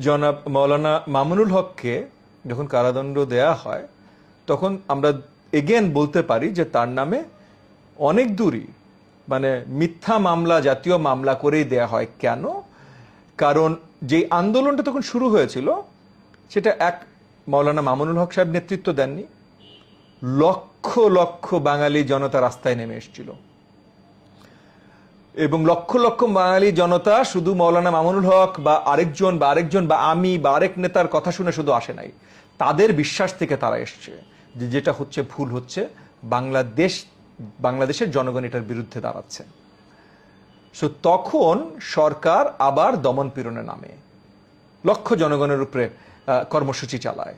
জনাব মৌলানা মামুনুল হককে যখন কারাদণ্ড দেয়া হয়, তখন আমরা এগেন বলতে পারি যে তার নামে অনেক দূরই মানে মিথ্যা মামলা, জাতীয় মামলা করেই দেয়া হয়। কেন? কারণ যে আন্দোলনটা তখন শুরু হয়েছিল, সেটা এক মৌলানা মামুনুল হক সাহেব নেতৃত্ব দেননি। লক্ষ লক্ষ বাঙালি জনতা রাস্তায় নেমে এসেছিল। এবং লক্ষ লক্ষ বাঙালি জনতা শুধু মৌলানা মামুনুল হক বা আরেকজন বা আরেকজন বা আমি বা আরেক নেতার কথা শুনে শুধু আসে নাই। তাদের বিশ্বাস থেকে তারা এসছে যে যেটা হচ্ছে ভুল হচ্ছে, বাংলাদেশ, বাংলাদেশের জনগণ এটার বিরুদ্ধে দাঁড়াচ্ছে। সো তখন সরকার আবার দমন পীড়নে নামে লক্ষ জনগণের উপরে কর্মসূচি চালায়।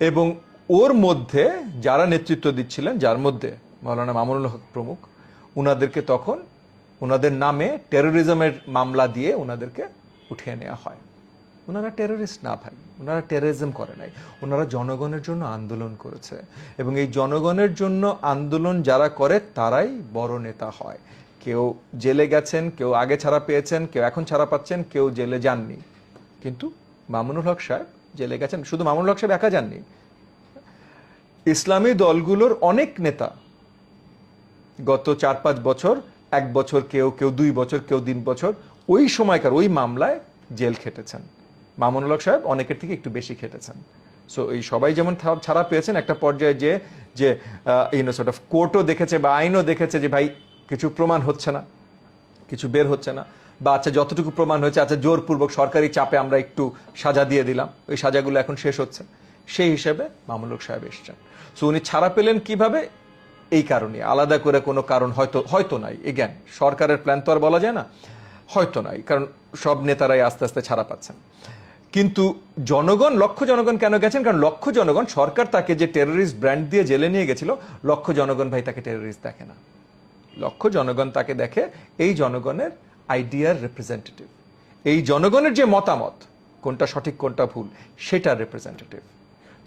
এবং ওর মধ্যে যারা নেতৃত্ব দিচ্ছিলেন, যার মধ্যে মৌলানা মামুনুল হক প্রমুখ, উনাদেরকে তখন ওনাদের নামে টেরোরিজমের মামলা দিয়ে ওনাদেরকে উঠিয়ে নেওয়া হয়। ওনারা টেরোরিস্ট না ভাই, ওনারা টেরোরিজম করে নাই। ওনারা জনগণের জন্য আন্দোলন করেছে এবং এই জনগণের জন্য আন্দোলন যারা করে তারাই বড় নেতা হয়। কেউ জেলে গেছেন, কেউ আগে ছাড়া পেয়েছেন, কেউ এখন ছাড়া পাচ্ছেন, কেউ জেলে যাননি। কিন্তু মামুনুল হক সাহেব জেলে গেছেন, শুধু মামুনুল হক সাহেব একা যাননি। ইসলামী দলগুলোর অনেক নেতা গত চার পাঁচ বছর এক বছর কেউ কেউ দুই বছর, কেউ তিন বছর, ওই সময়কার, ওই মামলায় জেল খেটেছেন। মামুনুল সাহেব অনেকের থেকে একটু বেশি খেটেছেন। সো এই সবাই যেমন ছাড়া পেয়েছেন, একটা পর্যায়ে যে যে ইউনো সর্ট অফ কোর্টও দেখেছে বা আইনও দেখেছে যে, ভাই, কিছু প্রমাণ হচ্ছে না, কিছু বের হচ্ছে না। বা আচ্ছা যতটুকু প্রমাণ হয়েছে আচ্ছা জোরপূর্বক সরকারি চাপে আমরা একটু সাজা দিয়ে দিলাম, ওই সাজাগুলো এখন শেষ হচ্ছে। সেই হিসেবে মামুলক সাহেব এসছেন। সো উনি ছাড়া পেলেন কীভাবে? এই কারণে। আলাদা করে কোনো কারণ হয়তো হয়তো নাই। এগেন সরকারের প্ল্যান তো আর বলা যায় না। হয়তো নাই, কারণ সব নেতারাই আস্তে আস্তে ছাড়া পাচ্ছেন। কিন্তু জনগণ, লক্ষ জনগণ কেন গেছেন? কারণ লক্ষ জনগণ, সরকার তাকে যে টেরোরিস্ট ব্র্যান্ড দিয়ে জেলে নিয়ে গেছিল, লক্ষ জনগণ ভাই তাকে টেরোরিস্ট দেখে না। লক্ষ জনগণ তাকে দেখে এই জনগণের আইডিয়ার রিপ্রেজেন্টেটিভ এই জনগণের যে মতামত, কোনটা সঠিক, কোনটা ভুল, সেটার রিপ্রেজেন্টেটিভ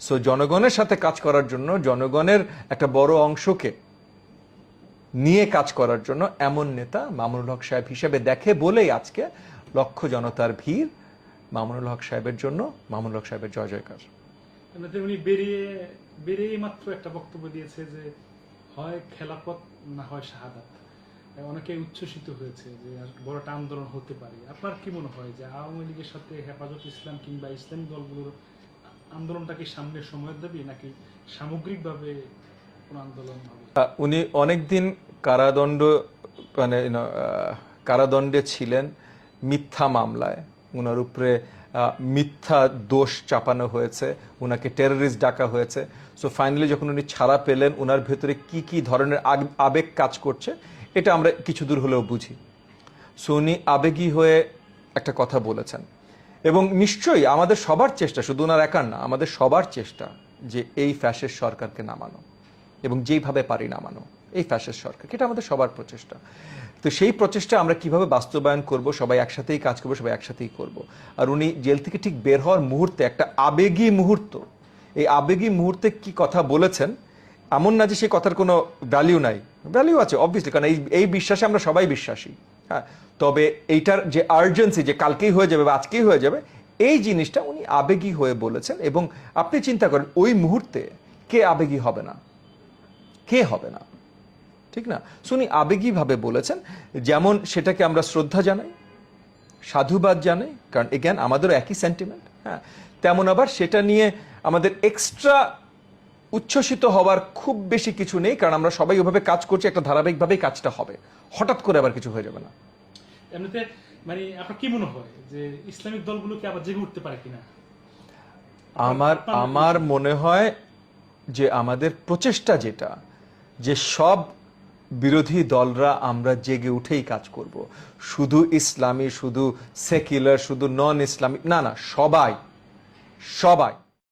সো জনগণের সাথে কাজ করার জন্য, জনগণের একটা বড় অংশকে নিয়ে কাজ করার জন্য এমন নেতা মামুনুল হক সাহেব হিসেবে দেখে বলেই আজকে লক্ষ জনতার ভিড় মামুনুল হক সাহেবের জন্য, মামুনুল হক সাহেবের জয় জয়কার। উনি বেরিয়ে বেরিয়ে মাত্র একটা বক্তব্য দিয়েছে যে হয় খেলাপথ না হয় শাহাদাত। অনেকে উচ্ছ্বসিত হয়েছে যে আর আন্দোলন হতে পারে। আপনার কি মনে হয় যে আওয়ামী লীগের সাথে হেফাজত ইসলাম কিংবা ইসলামী দলগুলোর আন্দোলনটা কি সামনের সময়ের দাবি নাকি সামগ্রিকভাবে কোন আন্দোলন উনি অনেকদিন কারাদণ্ড মানে কারাদণ্ডে ছিলেন মিথ্যা মামলায়। ওনার উপরে মিথ্যা দোষ চাপানো হয়েছে। ওনাকে টেররিস্ট ডাকা হয়েছে। সো ফাইনালি যখন উনি ছাড়া পেলেন ওনার ভেতরে কি কি ধরনের আবেগ কাজ করছে, এটা আমরা কিছু দূর হলেও বুঝি। সো উনি আবেগী হয়ে একটা কথা বলেছেন। এবং নিশ্চয়ই আমাদের সবার চেষ্টা, শুধু ওনার একার না, আমাদের সবার চেষ্টা যে এই ফ্যাসের সরকারকে নামানো এবং যেইভাবে পারি নামানো, এই ফ্যাসের সরকার এটা আমাদের সবার প্রচেষ্টা। তো সেই প্রচেষ্টা আমরা কীভাবে বাস্তবায়ন করব, সবাই একসাথেই কাজ করব, সবাই একসাথেই করব। আর উনি জেল থেকে ঠিক বের হওয়ার মুহূর্তে, একটা আবেগী মুহূর্ত, এই আবেগী মুহূর্তে কি কথা বলেছেন, এমন না যে সেই কথার কোনো ভ্যালিউ নাই। ভ্যালিউ আছে অবভিয়াসলি কারণ এই এই বিশ্বাসে আমরা সবাই বিশ্বাসী। হ্যাঁ তবে এইটার যে আর্জেন্সি যে কালকেই হয়ে যাবে বা আজকেই হয়ে যাবে, এই জিনিসটা উনি আবেগী হয়ে বলেছেন এবং আপনি চিন্তা করেন, ওই মুহূর্তে কে আবেগী হবে না? কে হবে না? ঠিক না? শুনি আবেগীভাবে বলেছেন, যেমন সেটাকে আমরা শ্রদ্ধা জানাই, সাধুবাদ জানাই, কারণ এগেন আমাদেরও একই সেন্টিমেন্ট হ্যাঁ তেমন আবার সেটা নিয়ে আমাদের এক্সট্রা উচ্ছ্বসিত হওয়ার খুব বেশি কিছু নেই কারণ আমরা সবাই ওভাবে কাজ করছি একটা ধারাবাহিকভাবেই কাজটা হবে। হঠাৎ করে আবার কিছু হয়ে যাবে না। এমনিতে মানে আপনার কি মনে হয় যে ইসলামিক দলগুলো কি আবার জেগে উঠতে পারে কিনা? আমার আমার মনে হয় যে আমাদের প্রচেষ্টা যেটা যে সব বিরোধী দলরা আমরা জেগে উঠেই কাজ করব। শুধু ইসলামী শুধু সেকুলার শুধু নন ইসলামিক না না সবাই সবাই